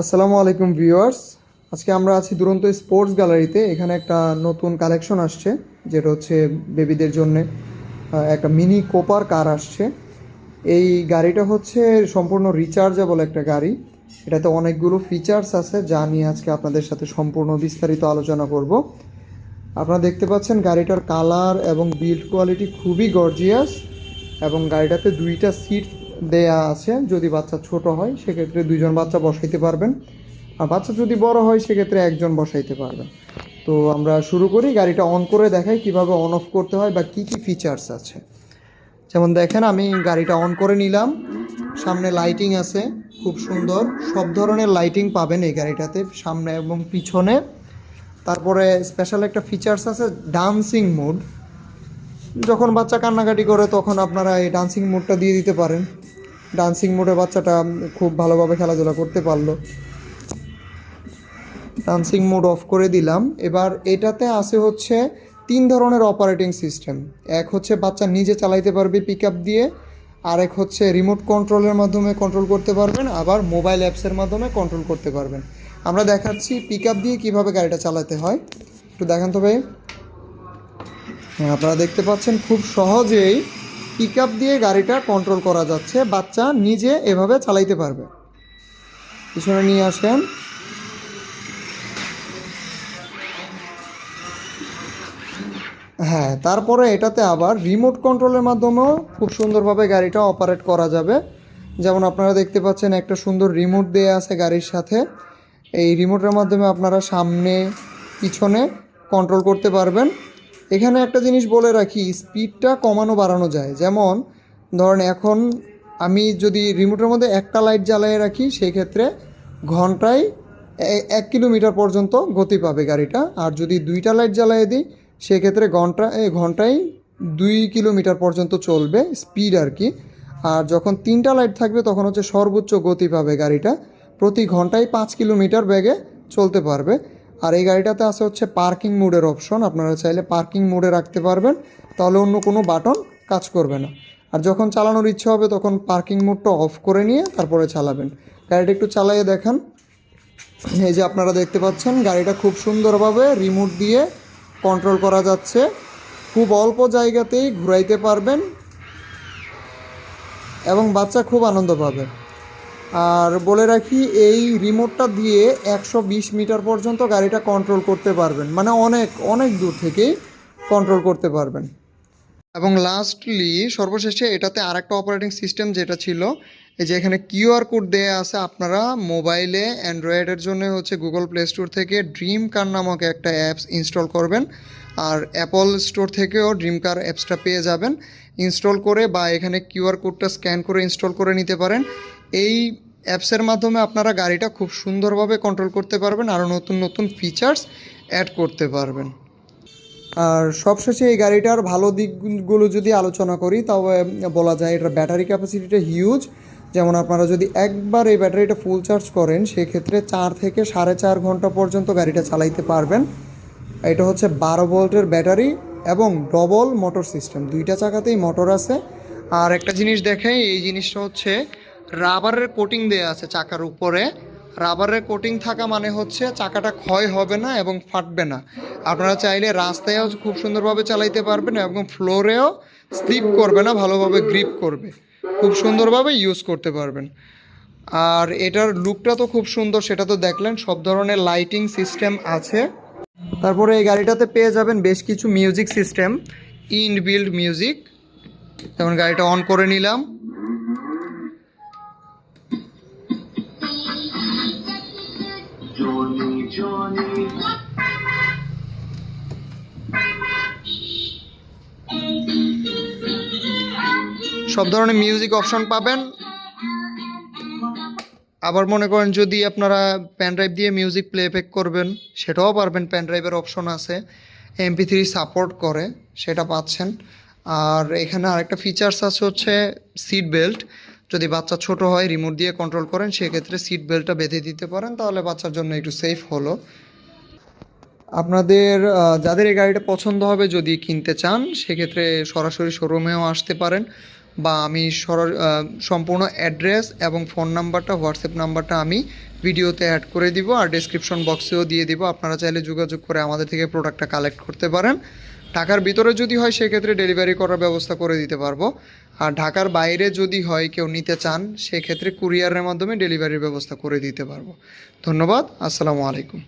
আসসালামু আলাইকুম ভিউয়ার্স। আজকে আমরা আছি দুরন্ত স্পোর্টস গ্যালারিতে। এখানে একটা নতুন কালেকশন আসছে, যেটা হচ্ছে বেবিদের জন্য একটা মিনি কোপার কার আসছে। এই গাড়িটা হচ্ছে সম্পূর্ণ রিচার্জেবল একটা গাড়ি। এটাতে অনেকগুলো ফিচার্স আছে যা নিয়ে আজকে আপনাদের সাথে সম্পূর্ণ বিস্তারিত আলোচনা করব। আপনারা দেখতে পাচ্ছেন গাড়িটার কালার এবং বিল্ড কোয়ালিটি খুবই গর্জিয়াস এবং গাড়িটাতে দুইটা সিট দেয়া আছে। যদি বাচ্চা ছোট হয়, সেক্ষেত্রে দুইজন বাচ্চা বসাইতে পারবেন। আর বাচ্চা যদি বড় হয়, সেক্ষেত্রে একজন বসাইতে পারবেন। তো আমরা শুরু করি, গাড়িটা অন করে দেখাই কীভাবে অন অফ করতে হয় বা কি কি ফিচার্স আছে। যেমন দেখেন, আমি গাড়িটা অন করে নিলাম। সামনে লাইটিং আছে, খুব সুন্দর। সব ধরনের লাইটিং পাবেন এই গাড়িটাতে, সামনে এবং পিছনে। তারপরে স্পেশাল একটা ফিচার্স আছে ডান্সিং মোড যখন বাচ্চা কান্নাকাটি করে, তখন আপনারা এই ডান্সিং মোডটা দিয়ে দিতে পারেন। ডান্সিং মোডে বাচ্চাটা খুব ভালোভাবে খেলাধুলা করতে পারল। ডান্সিং মোড অফ করে দিলাম। এবার এটাতে আছে হচ্ছে তিন ধরনের অপারেটিং সিস্টেম এক হচ্ছে বাচ্চা নিজে চালাইতে পারবে পিক আপ দিয়ে, আরেক হচ্ছে রিমোট কন্ট্রোলের মাধ্যমে কন্ট্রোল করতে পারবেন, আবার মোবাইল অ্যাপসের মাধ্যমে কন্ট্রোল করতে পারবেন। আমরা দেখাচ্ছি পিক আপ দিয়ে কীভাবে গাড়িটা চালাতে হয়। একটু দেখান তো ভাই। হ্যাঁ আপনারা দেখতে পাচ্ছেন খুব সহজেই পিক দিয়ে গাড়িটা কন্ট্রোল করা যাচ্ছে। বাচ্চা নিজে এভাবে চালাইতে পারবে। পিছনে নিয়ে আসেন। হ্যাঁ তারপরে এটাতে আবার রিমোট কন্ট্রোলের মাধ্যমেও খুব সুন্দরভাবে গাড়িটা অপারেট করা যাবে। যেমন আপনারা দেখতে পাচ্ছেন একটা সুন্দর রিমোট দেয়া আছে গাড়ির সাথে। এই রিমোটের মাধ্যমে আপনারা সামনে, পিছনে কন্ট্রোল করতে পারবেন। এখানে একটা জিনিস বলে রাখি স্পিডটা কমানো বাড়ানো যায়। যেমন, ধরেন এখন আমি যদি রিমোটের মধ্যে একটা লাইট জ্বালিয়ে রাখি সেই ক্ষেত্রে ঘন্টায় এক কিলোমিটার পর্যন্ত গতি পাবে গাড়িটা। আর যদি দুইটা লাইট জ্বালিয়ে দিই, সেক্ষেত্রে ঘণ্টা ঘন্টায় দুই কিলোমিটার পর্যন্ত চলবে স্পিড আর কি আর যখন তিনটা লাইট থাকবে, তখন হচ্ছে সর্বোচ্চ গতি পাবে গাড়িটা। প্রতি ঘন্টায় পাঁচ কিলোমিটার বেগে চলতে পারবে। আর এই গাড়িটাতে আছে হচ্ছে পার্কিং মোডের অপশন আপনারা চাইলে পার্কিং মোডে রাখতে পারবেন, তাহলে অন্য কোনো বাটন কাজ করবে না। আর যখন চালানোর ইচ্ছে হবে, তখন পার্কিং মোডটা অফ করে নিয়ে তারপরে চালাবেন। গাড়িটা একটু চালাইয়ে দেখান। এই যে আপনারা দেখতে পাচ্ছেন, গাড়িটা খুব সুন্দরভাবে রিমোট দিয়ে কন্ট্রোল করা যাচ্ছে। খুব অল্প জায়গাতেই ঘুরাইতে পারবেন এবং বাচ্চা খুব আনন্দ পাবে। আর বলে রাখি, এই রিমোটটা দিয়ে একশো বিশ মিটার পর্যন্ত গাড়িটা কন্ট্রোল করতে পারবেন। মানে অনেক অনেক দূর থেকেই কন্ট্রোল করতে পারবেন। এবং লাস্টলি সর্বশেষে এটাতে আরেকটা অপারেটিং সিস্টেম যেটা ছিল, এই যে এখানে কিউআর কোড দেয়া আছে আপনারা মোবাইলে অ্যান্ড্রয়েডের জন্য হচ্ছে গুগল প্লে স্টোর থেকে ড্রিম কার নামক একটা অ্যাপস ইনস্টল করবেন। আর অ্যাপল স্টোর থেকেও ড্রিম কার অ্যাপসটা পেয়ে যাবেন। ইনস্টল করে বা এখানে কিউআর কোডটা স্ক্যান করে ইনস্টল করে নিতে পারেন। এই অ্যাপসের মাধ্যমে আপনারা গাড়িটা খুব সুন্দরভাবে কন্ট্রোল করতে পারবেন, আরও নতুন নতুন ফিচার্স অ্যাড করতে পারবেন। আর সবশেষে এই গাড়িটার ভালো দিকগুলো যদি আলোচনা করি, তবে বলা যায় এটার ব্যাটারি ক্যাপাসিটিটা হিউজ যেমন আপনারা যদি একবার এই ব্যাটারিটা ফুল চার্জ করেন, সেক্ষেত্রে চার থেকে সাড়ে চার ঘণ্টা পর্যন্ত গাড়িটা চালাইতে পারবেন। এটা হচ্ছে বারো ভোল্টের ব্যাটারি এবং ডবল মোটর সিস্টেম দুইটা চাকাতেই মোটর আছে। আর একটা জিনিস দেখে এই জিনিসটা হচ্ছে রাবারের কোটিং দেয়া আছে চাকার উপরে। রাবারের কোটিং থাকা মানে হচ্ছে চাকাটা ক্ষয় হবে না এবং ফাটবে না। আপনারা চাইলে রাস্তায়ও খুব সুন্দরভাবে চালাইতে পারবেন এবং ফ্লোরেও স্লিপ করবে না, ভালোভাবে গ্রিপ করবে। খুব সুন্দরভাবে ইউজ করতে পারবেন। আর এটার লুকটা তো খুব সুন্দর, সেটা তো দেখলেন, সব ধরনের লাইটিং সিস্টেম আছে। তারপরে এই গাড়িটাতে পেয়ে যাবেন বেশ কিছু music system in build music. যেমন গাড়িটা অন করে নিলাম। সব ধরনের মিউজিক অপশন পাবেন। আবার মনে করেন যদি আপনারা প্যান ড্রাইভ দিয়ে মিউজিক প্লেব্যাক করবেন, সেটাও পারবেন প্যান ড্রাইভের অপশন আছে। এমপি থ্রি সাপোর্ট করে, সেটা পাচ্ছেন। আর এখানে আরেকটা ফিচার্স আছে হচ্ছে সিট বেল্ট যদি বাচ্চা ছোট হয় রিমোট দিয়ে কন্ট্রোল করেন, সেক্ষেত্রে সিট বেল্টটা বেঁধে দিতে পারেন, তাহলে বাচ্চার জন্য একটু সেফ হলো। আপনাদের যাদের এই গাড়িটা পছন্দ হবে, যদি কিনতে চান, সেক্ষেত্রে সরাসরি শোরুমেও আসতে পারেন। বা আমি সম্পূর্ণ অ্যাড্রেস এবং ফোন নাম্বারটা হোয়াটসঅ্যাপ নাম্বারটা আমি ভিডিওতে অ্যাড করে দিব, আর ডেসক্রিপশন বক্সেও দিয়ে দিব। আপনারা চাইলে যোগাযোগ করে আমাদের থেকে প্রোডাক্টটা কালেক্ট করতে পারেন। ঢাকার ভিতরে যদি হয়, সেক্ষেত্রে ডেলিভারি করার ব্যবস্থা করে দিতে পারব। আর ঢাকার বাইরে যদি হয়, কেউ নিতে চান, সেক্ষেত্রে কুরিয়ারের মাধ্যমে ডেলিভারির ব্যবস্থা করে দিতে পারব। ধন্যবাদ, আসসালামু আলাইকুম।